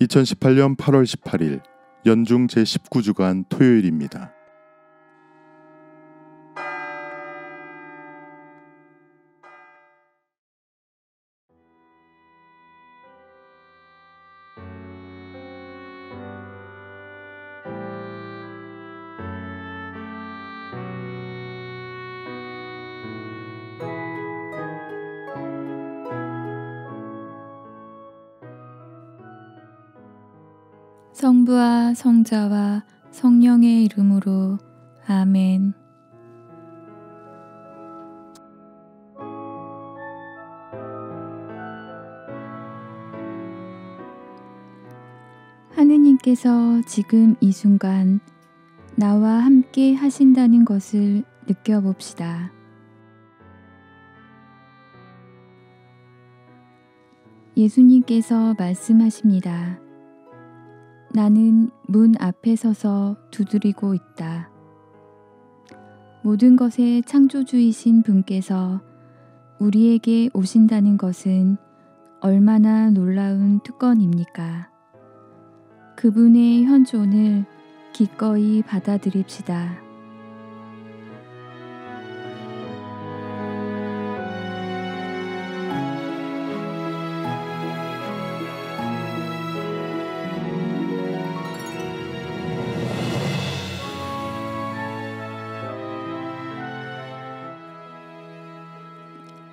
2018년 8월 18일 연중 제19주간 토요일입니다. 성부와 성자와 성령의 이름으로 아멘. 하느님께서 지금 이 순간 나와 함께 하신다는 것을 느껴봅시다. 예수님께서 말씀하십니다. 나는 문 앞에 서서 두드리고 있다. 모든 것의 창조주이신 분께서 우리에게 오신다는 것은 얼마나 놀라운 특권입니까? 그분의 현존을 기꺼이 받아들입시다.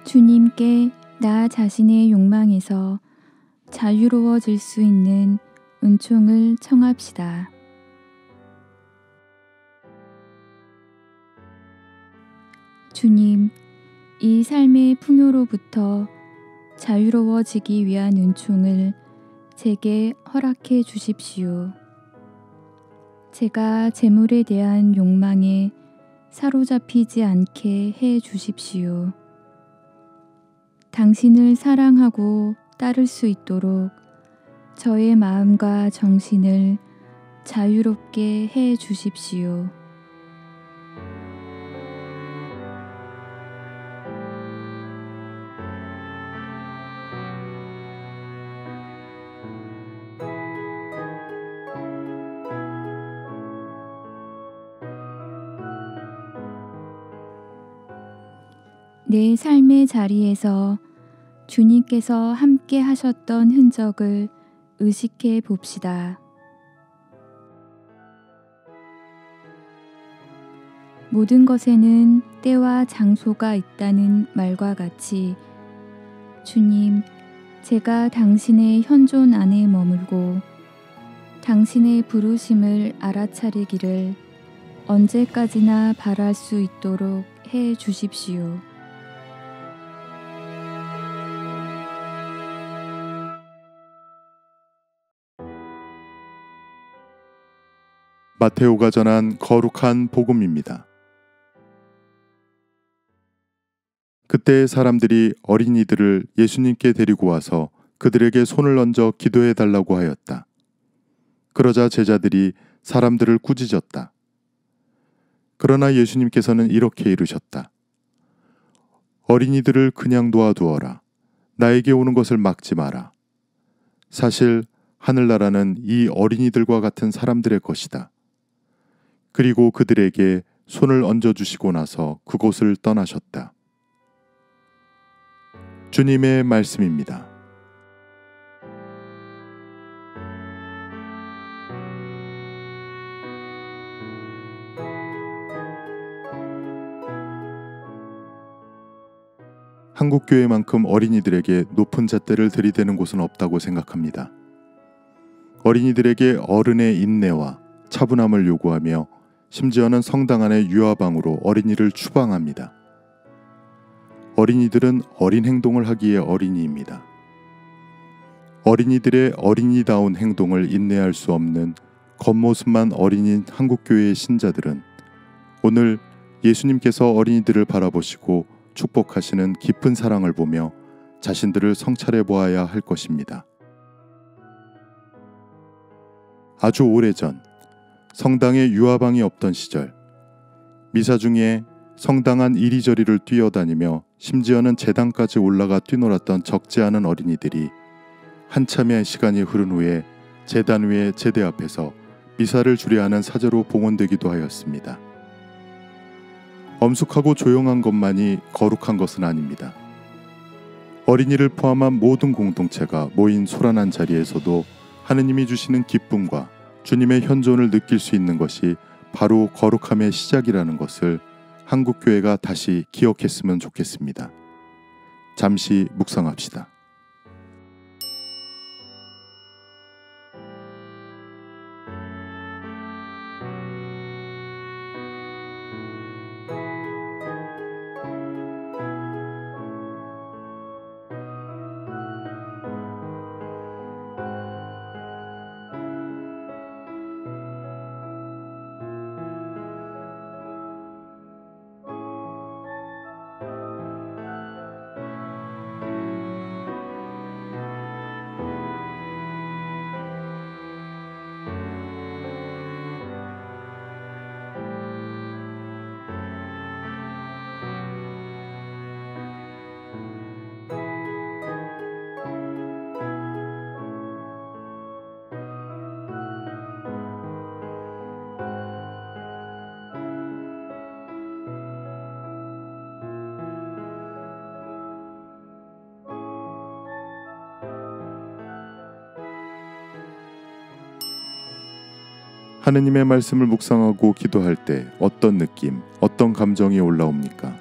주님께 나 자신의 욕망에서 자유로워질 수 있는 은총을 청합시다. 주님, 이 삶의 풍요로부터 자유로워지기 위한 은총을 제게 허락해 주십시오. 제가 재물에 대한 욕망에 사로잡히지 않게 해 주십시오. 당신을 사랑하고 따를 수 있도록 저의 마음과 정신을 자유롭게 해 주십시오. 내 삶의 자리에서 주님께서 함께 하셨던 흔적을 의식해 봅시다. 모든 것에는 때와 장소가 있다는 말과 같이 주님, 제가 당신의 현존 안에 머물고 당신의 부르심을 알아차리기를 언제까지나 바랄 수 있도록 해 주십시오. 마테오가 전한 거룩한 복음입니다. 그때 사람들이 어린이들을 예수님께 데리고 와서 그들에게 손을 얹어 기도해 달라고 하였다. 그러자 제자들이 사람들을 꾸짖었다. 그러나 예수님께서는 이렇게 이르셨다. 어린이들을 그냥 놓아두어라. 나에게 오는 것을 막지 마라. 사실 하늘나라는 이 어린이들과 같은 사람들의 것이다. 그리고 그들에게 손을 얹어 주시고 나서 그곳을 떠나셨다. 주님의 말씀입니다. 한국교회만큼 어린이들에게 높은 잣대를 들이대는 곳은 없다고 생각합니다. 어린이들에게 어른의 인내와 차분함을 요구하며 심지어는 성당 안의 유아방으로 어린이를 추방합니다. 어린이들은 어린 행동을 하기에 어린이입니다. 어린이들의 어린이다운 행동을 인내할 수 없는 겉모습만 어린인 한국교회의 신자들은 오늘 예수님께서 어린이들을 바라보시고 축복하시는 깊은 사랑을 보며 자신들을 성찰해 보아야 할 것입니다. 아주 오래전 성당에 유아방이 없던 시절 미사 중에 성당 안 이리저리를 뛰어다니며 심지어는 재단까지 올라가 뛰놀았던 적지 않은 어린이들이 한참의 시간이 흐른 후에 제단 위의 제대 앞에서 미사를 주례하는 사제로 봉헌되기도 하였습니다. 엄숙하고 조용한 것만이 거룩한 것은 아닙니다. 어린이를 포함한 모든 공동체가 모인 소란한 자리에서도 하느님이 주시는 기쁨과 주님의 현존을 느낄 수 있는 것이 바로 거룩함의 시작이라는 것을 한국 교회가 다시 기억했으면 좋겠습니다. 잠시 묵상합시다. 하느님의 말씀을 묵상하고 기도할 때 어떤 느낌, 어떤 감정이 올라옵니까?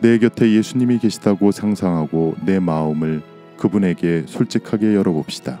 내 곁에 예수님이 계시다고 상상하고 내 마음을 그분에게 솔직하게 열어봅시다.